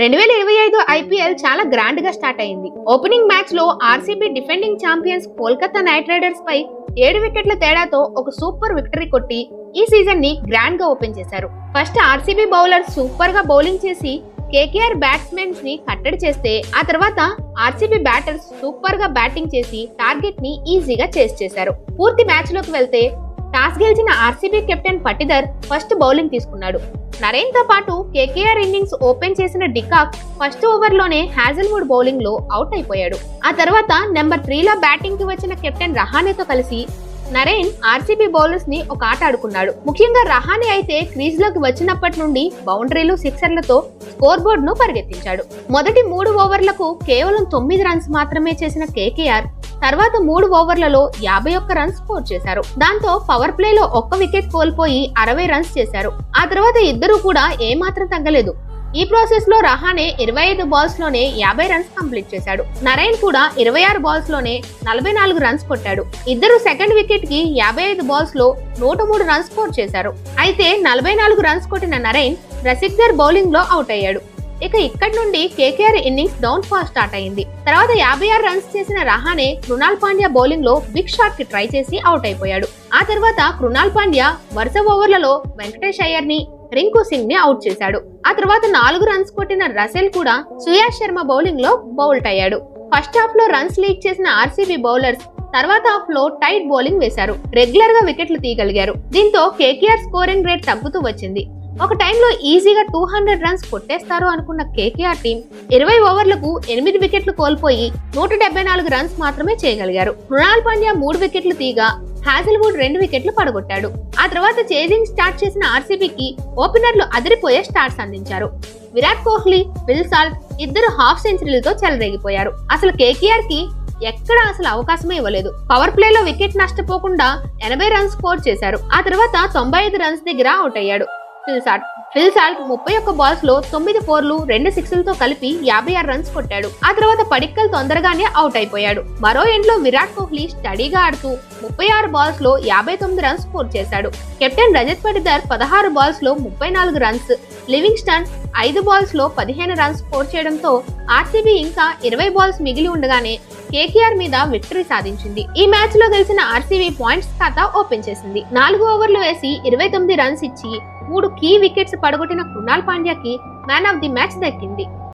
రెండు వేల ఇరవై ఐదు ఐపీఎల్ చాలా గ్రాండ్గా స్టార్ట్ అయింది. ఓపెనింగ్ మ్యాచ్లో RCB defending champions Kolkata Knight Riders పై ఏడు వికెట్ల తేడాతో ఒక సూపర్ విక్టరీ కొట్టి ఈ సీజన్ని గ్రాండ్గా ఓపెన్ చేశారు. ఫస్ట్ ఆర్సీబీ బౌలర్ సూపర్గా బౌలింగ్ చేసి కేకేఆర్ బ్యాట్స్మెన్స్ని కట్టడి చేస్తే ఆ తర్వాత ఆర్సీబీ బ్యాటర్స్ సూపర్గా బ్యాటింగ్ చేసి టార్గెట్ని ఈజీగా చేస్ చేశారు. పూర్తి మ్యాచ్లోకి వెళ్తే టాస్ గెలిచిన RCB captain Patidar first bowling తీసుకున్నాడు. నరేన్తో పాటు కేకేఆర్ ఇన్నింగ్స్ ఓపెన్ చేసిన డికాక్ ఫస్ట్ ఓవర్లోనే హ్యాజల్వుడ్ బౌలింగ్లో అవుట్ అయిపోయాడు. ఆ తర్వాత నెంబర్ త్రీలో బ్యాటింగ్కి వచ్చిన కెప్టెన్ రహానేతో కలిసి నరేన్ ఆర్సీబీ బౌలర్స్ని ఒక ఆట ఆడుకున్నాడు. ముఖ్యంగా రహానే అయితే క్రీజ్లోకి వచ్చినప్పటి నుండి బౌండరీలు సిక్సర్లతో స్కోర్ బోర్డ్ను పరిగెత్తించాడు. మొదటి మూడు ఓవర్లకు కేవలం తొమ్మిది రన్స్ మాత్రమే చేసిన కేకేఆర్ తర్వాత మూడు ఓవర్లలో యాభై ఒక్క రన్స్ స్కోర్ చేశారు. దాంతో పవర్ ప్లే లో ఒక్క వికెట్ కోల్పోయి అరవై రన్స్ చేశారు. ఆ తర్వాత ఇద్దరు కూడా ఏమాత్రం తగ్గలేదు. ఈ ప్రాసెస్లో రహానే ఇరవై ఐదు బాల్స్లోనే యాభై రన్స్ కంప్లీట్ చేశాడు. నరైన్ కూడా ఇరవై ఆరు బాల్స్లోనే నలభై నాలుగు రన్స్ కొట్టాడు. ఇద్దరు సెకండ్ వికెట్కి యాభై ఐదు బాల్స్లో నూట మూడు రన్స్ స్కోర్ చేశారు. అయితే నలభై నాలుగు రన్స్ కొట్టిన నరైన్ రసిక్దర్ బౌలింగ్లో అవుట్ అయ్యాడు. ఇక ఇక్కడి నుండి KKR innings down fall start అయింది. తర్వాత యాభై ఆరు రన్స్ చేసిన రహానే కృణాల్ పాండ్యా బౌలింగ్లో బిగ్ షాట్కి ట్రై చేసి అవుట్ అయిపోయాడు. ఆ తర్వాత కృణాల్ పాండ్యా వరుస ఓవర్లలో వెంకటేష్ అయ్యర్ని రింకు సింగ్ని అవుట్ చేశాడు. ఆ తర్వాత నాలుగు రన్స్ కొట్టిన రసెల్ కూడా సుయాష్ శర్మ బౌలింగ్లో బౌల్ట్ అయ్యాడు. ఫస్ట్ హాఫ్లో రన్స్ లీక్ చేసిన ఆర్సీబీ బౌలర్స్ తర్వాత హాఫ్లో టైట్ బౌలింగ్ వేశారు. రెగ్యులర్గా వికెట్లు తీయగలిగారు. దీంతో కేకేఆర్ స్కోరింగ్ రేట్ తగ్గుతూ వచ్చింది. ఒక టైంలో ఈజీగా టూ హండ్రెడ్ రన్స్ కొట్టేస్తారు అనుకున్న కేకేఆర్ టీం ఇరవై ఓవర్లకు ఎనిమిది వికెట్లు కోల్పోయి నూట డెబ్బై నాలుగు రన్స్ మాత్రమే చేయగలిగారు. మృణాల్ పాండ్యా మూడు వికెట్లు తీగా హాజిల్వుడ్ రెండు వికెట్లు పడగొట్టాడు. ఆ తర్వాత చేజింగ్ స్టార్ట్ చేసిన ఆర్సీబీకి ఓపెనర్లు అదిరిపోయే స్టార్ట్స్ అందించారు. విరాట్ కోహ్లీ విల్ సాల్ట్ ఇద్దరు హాఫ్ సెంచరీలతో చెలరేగిపోయారు. అసలు కేకేఆర్కి ఎక్కడ అసలు అవకాశమే ఇవ్వలేదు. పవర్ ప్లేలో వికెట్ నష్టపోకుండా ఎనభై రన్స్ స్కోర్ చేశారు. ఆ తర్వాత తొంభై ఐదు రన్స్ దగ్గర అవుట్ అయ్యాడు. ఫిల్సాట్ ఫిల్సాల్ట్ ముప్పై ఒక్క బాల్స్లో తొమ్మిది ఫోర్లు రెండు సిక్స్లతో కలిపి యాభై ఆరు రన్స్ కొట్టాడు. ఆ తర్వాత పడిక్కల్ తొందరగానే అవుట్ అయిపోయాడు. మరో ఎండ్లో విరాట్ కోహ్లీ స్టడీగా ఆడుతూ ముప్పై ఆరు బాల్స్లో యాభై తొమ్మిది రన్స్ స్కోర్ చేశాడు. కెప్టెన్ రజత్ పటిదార్ పదహారు బాల్స్లో ముప్పై నాలుగు రన్స్ లివింగ్స్టన్ ఐదు బాల్స్లో పదిహేను రన్స్ స్కోర్ చేయడంతో ఆర్సీబీ ఇంకా ఇరవై బాల్స్ మిగిలి ఉండగానే కేకేఆర్ మీద విక్టరీ సాధించింది. ఈ మ్యాచ్లో గెలిచిన ఆర్సీబీ పాయింట్స్ ఖాతా ఓపెన్ చేసింది. నాలుగు ఓవర్లు వేసి ఇరవై తొమ్మిది రన్స్ ఇచ్చి మూడు కీ వికెట్స్ పడగొట్టిన కృణాల్ పాండ్యాకి మ్యాన్ ఆఫ్ ది మ్యాచ్ దక్కింది.